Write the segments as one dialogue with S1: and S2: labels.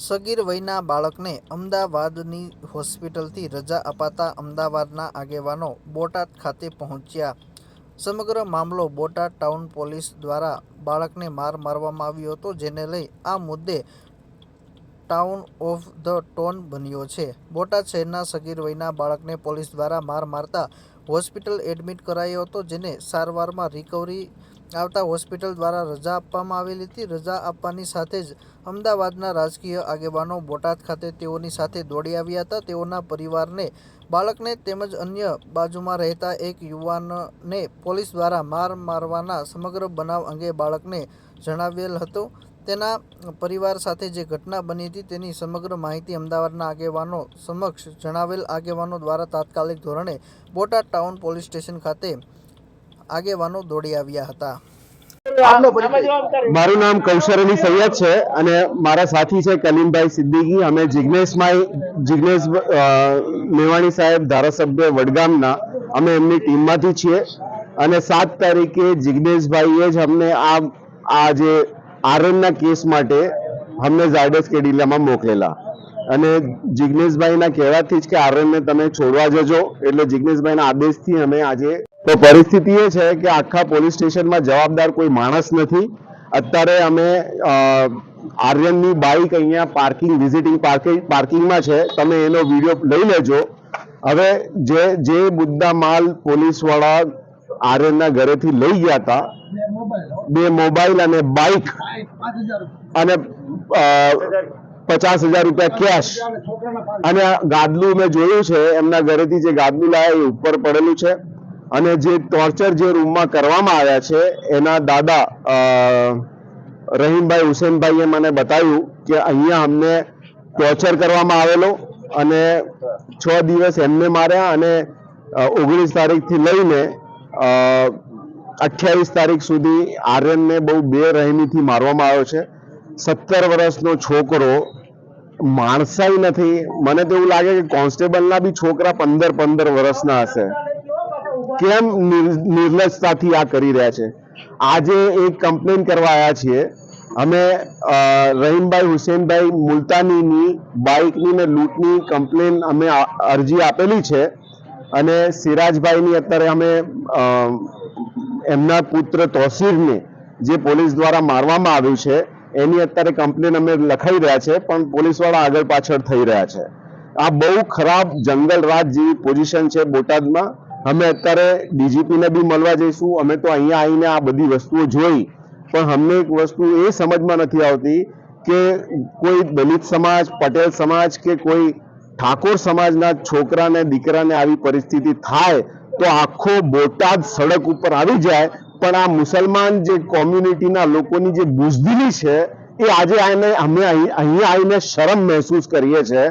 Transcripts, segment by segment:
S1: સગીર વયના બાળકને અમદાવાદની હોસ્પિટલથી રજા અપાતા અમદાવાદના આગેવાનો બોટાદ ખાતે પહોંચ્યા. સમગ્ર મામલો બોટાદ ટાઉન પોલીસ દ્વારા બાળકને માર મારવામાં આવ્યો હતો, જેને લઈ આ મુદ્દે ટાઉન ઓફ ધ ટોન બન્યો છે. બોટાદ શહેરના સગીર વયના બાળકને પોલીસ દ્વારા માર મારતા હોસ્પિટલ એડમિટ કરાયો હતો, જેને સારવારમાં રિકવરી આવતા હોસ્પિટલ દ્વારા રજા આપવામાં આવેલી હતી. રજા આપવાની સાથે જ અમદાવાદના રાજકીય આગેવાનો બોટાદ ખાતે તેઓની સાથે દોડી આવ્યા હતા. તેઓના પરિવારને, બાળકને તેમજ અન્ય બાજુમાં રહેતા એક યુવાનને પોલીસ દ્વારા માર મારવાના સમગ્ર બનાવ અંગે બાળકને જણાવેલ હતો. તેના પરિવાર સાથે જે ઘટના બની હતી તેની સમગ્ર માહિતી અમદાવાદના આગેવાનો સમક્ષ જણાવેલ આગેવાનો દ્વારા તાત્કાલિક ધોરણે બોટાદ ટાઉન પોલીસ સ્ટેશન ખાતે આગેવાનો દોડી આવ્યા હતા.
S2: મારું નામ કૌશર અલી સૈયદ છે અને મારા સાથી છે કલીમભાઈ સિદ્દીકી. અમે જિગ્નેશભાઈ જિજ્ઞેશ મેવાણી સાહેબ ધારાસભ્ય વડગામના. અમે એમની ટીમમાંથી છીએ અને સાત તારીખે જિગ્નેશભાઈએ જ અમને આ આ જે આરએનના કેસ માટે અમને ઝાયડસ કેડિલામાં મોકલેલા. અને જિગ્નેશભાઈના કહેવાથી જ કે આરએનને તમે છોડવા જજો. એટલે જિગ્નેશભાઈના આદેશથી અમે આજે તો પરિસ્થિતિ એ છે કે આખા પોલીસ સ્ટેશનમાં જવાબદાર કોઈ માણસ નથી. અત્યારે અમે આર્યનની બાઇક અહીંયા પાર્કિંગ, વિઝિટિંગ પાર્કિંગ પાર્કિંગમાં છે. તમે એનો વીડિયો લઈ લેજો. હવે જે જે મુદ્દા માલ પોલીસવાળા આર્યનના ઘરેથી લઈ ગયા હતા, બે મોબાઈલ અને બાઇક અને પચાસ હજાર રૂપિયા કેશ. અને ગાદલું મેં જોયું છે, એમના ઘરેથી જે ગાદલું લાયા એ ઉપર પડેલું છે. અને જે ટોર્ચર જે રૂમમાં કરવામાં આવ્યા છે, એના દાદા રહીમભાઈ હુસેનભાઈએ મને બતાવ્યું કે અહીંયા અમને ટોર્ચર કરવામાં આવેલો અને છ દિવસ એમને માર્યા અને ઓગણીસ તારીખથી લઈને અઠ્યાવીસ તારીખ સુધી આર્યનને બહુ બે રહેમીથી મારવામાં આવ્યો છે. સત્તર વર્ષનો છોકરો, માણસાઈ નથી. મને તો એવું લાગે કે કોન્સ્ટેબલના બી છોકરા પંદર પંદર વર્ષના હશે. કેમ નિર- નિર્લજતાથી આ કરી રહ્યા છે. આજે એક કમ્પ્લેન કરવા આવ્યા છીએ. અમે રહીમભાઈ, હુસેનભાઈ મુલતાનીની, બાઇકની ને લૂંટની કમ્પ્લેન અમે અરજી આપેલી છે અને સિરાજભાઈની અત્યારે અમે એમના પુત્ર તોસીરને જે પોલીસ દ્વારા મારવામાં આવ્યું છે, એની અત્યારે કમ્પ્લેન અમે લખાઈ રહ્યા છે, પણ પોલીસવાળા આગળ પાછળ થઈ રહ્યા છે. આ બહુ ખરાબ જંગલ રાજ જેવી પોઝિશન છે બોટાદમાં. અમે અત્યારે ડીજીપીને બી મળવા જઈશું. અમે તો અહીંયા આવીને આ બધી વસ્તુઓ જોઈ. પણ અમને એક વસ્તુ એ સમજમાં નથી આવતી કે કોઈ દલિત સમાજ, પટેલ સમાજ કે કોઈ ઠાકોર સમાજના છોકરાને, દીકરાને આવી પરિસ્થિતિ થાય તો આખો બોટાદ સડક ઉપર આવી જાય. પણ આ મુસલમાન જે કોમ્યુનિટીના લોકોની જે બુઝદિલી છે એ આજે આને અમે અહીં અહીંયા આવીને શરમ મહેસૂસ કરીએ છીએ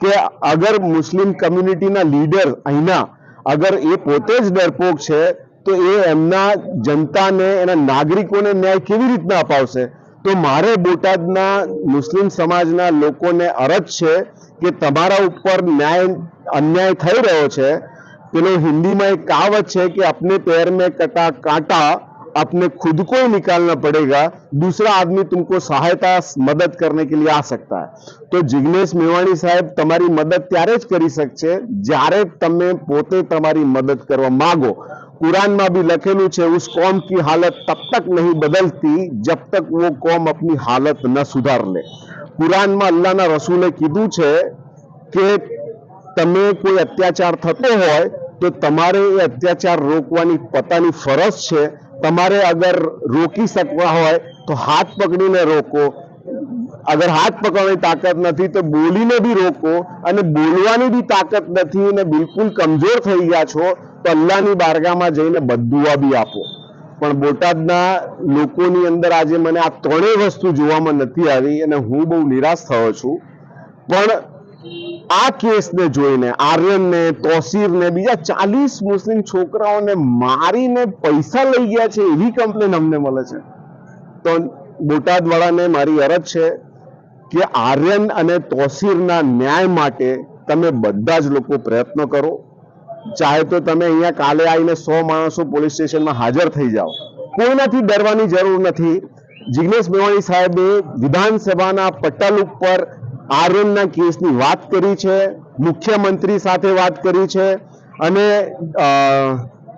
S2: કે અગર મુસ્લિમ કમ્યુનિટીના લીડર અહીંના અગર એ પોતે જ ડરપોક છે, તો એ એમના જનતાને, એના નાગરિકોને ન્યાય કેવી રીતના અપાવશે? તો મારે બોટાદના મુસ્લિમ સમાજના લોકોને અરજ છે કે તમારા ઉપર ન્યાય, અન્યાય થઈ રહ્યો છે. પેલો હિન્દીમાં એક કાવત છે કે, અપને પેર મેં કટા કાંટા अपने खुद को ही निकालना पड़ेगा दूसरा आदमी तुमको सहायता मदद करने के लिए आ सकता है તો જિગ્નેશ મેવાણી સાહેબ તમારી મદદ ત્યારે જ કરી શકશે જ્યારે તમે પોતે તમારી મદદ કરવા માંગો कुरान भी लखेलू છે उस कौम की हालत तब तक नहीं बदलती जब तक वो कौम अपनी हालत न सुधार ले કુરાનમાં અલ્લાહના રસૂલે કીધું છે કે તમે કોઈ અત્યાચાર થતો હોય તો તમારે એ અત્યાચાર રોકવાની પોતાની ફરજ છે તમારે અગર રોકી શકવા હોય તો હાથ પકડીને રોકો. અગર હાથ પકડવાની તાકાત નથી તો બોલીને બી રોકો અને બોલવાની બી તાકાત નથી અને બિલકુલ કમજોર થઈ ગયા છો તો અલ્લાહની બારગામાં જઈને બદુઆ બી આપો. પણ બોટાદના લોકોની અંદર આજે મને આ ત્રણેય વસ્તુ જોવામાં નથી આવી અને હું બહુ નિરાશ થયો છું. પણ આ કેસને જોઈને આર્યનને, તોસીરને, બીજા ચાલીસ મુસ્લિમ છોકરાઓને મારીને પૈસા લઈ ગયા છે એવી કમ્પ્લેન અમને મળે છે. તો બોટાદવાળાને મારી અરજ છે કે આર્યન અને તોસીરના ન્યાય માટે તમે બધા જ લોકો પ્રયત્ન કરો. ચાહે તો તમે અહીંયા કાલે આવીને સો માણસો પોલીસ સ્ટેશનમાં હાજર થઈ જાઓ. કોઈનાથી ડરવાની જરૂર નથી. જિગ્નેશ મેવાણી સાહેબે વિધાનસભાના પટલ ઉપર આર્યનના કેસની વાત કરી છે, મુખ્યમંત્રી સાથે વાત કરી છે, અને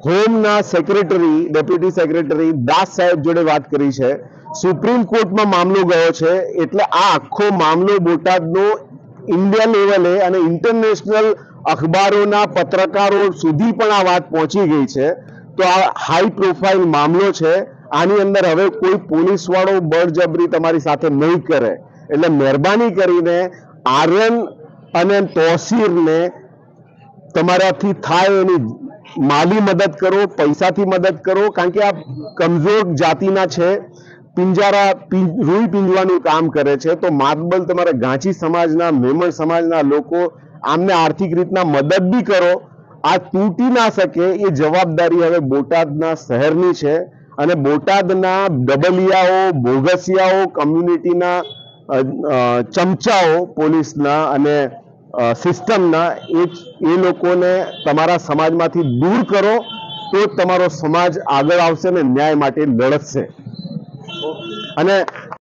S2: હોમના સેક્રેટરી, ડેપ્યુટી સેક્રેટરી દાસ સાહેબ જોડે વાત કરી છે. સુપ્રીમ કોર્ટમાં મામલો ગયો છે, એટલે આ આખો મામલો બોટાદનો ઇન્ડિયા લેવલે અને ઇન્ટરનેશનલ અખબારોના પત્રકારો સુધી પણ આ વાત પહોંચી ગઈ છે. તો આ હાઈ પ્રોફાઇલ મામલો છે. આની અંદર હવે કોઈ પોલીસવાળો બળજબરી તમારી સાથે નહીં કરે. એટલે મહેરબાની કરીને આર્યન અને તોસીરને તમારાથી થાય એની માલી મદદ કરો, પૈસાથી મદદ કરો, કારણ કે આ કમજોર જાતિના છે. પિંજારા રૂઈ પિંજવાનું કામ કરે છે. તો માતબલ તમારા ગાંચી સમાજના, મેમણ સમાજના લોકો આમને આર્થિક રીતના મદદ બી કરો. આ તૂટી ના શકે એ જવાબદારી હવે બોટાદના શહેરની છે. અને બોટાદના ડબલિયાઓ, બોગસિયાઓ, કમ્યુનિટીના ચમચાઓ પોલીસના અને સિસ્ટમના એ એ લોકોને તમારા સમાજમાંથી દૂર કરો તો તમારો સમાજ આગળ આવશે ને ન્યાય માટે લડશે અને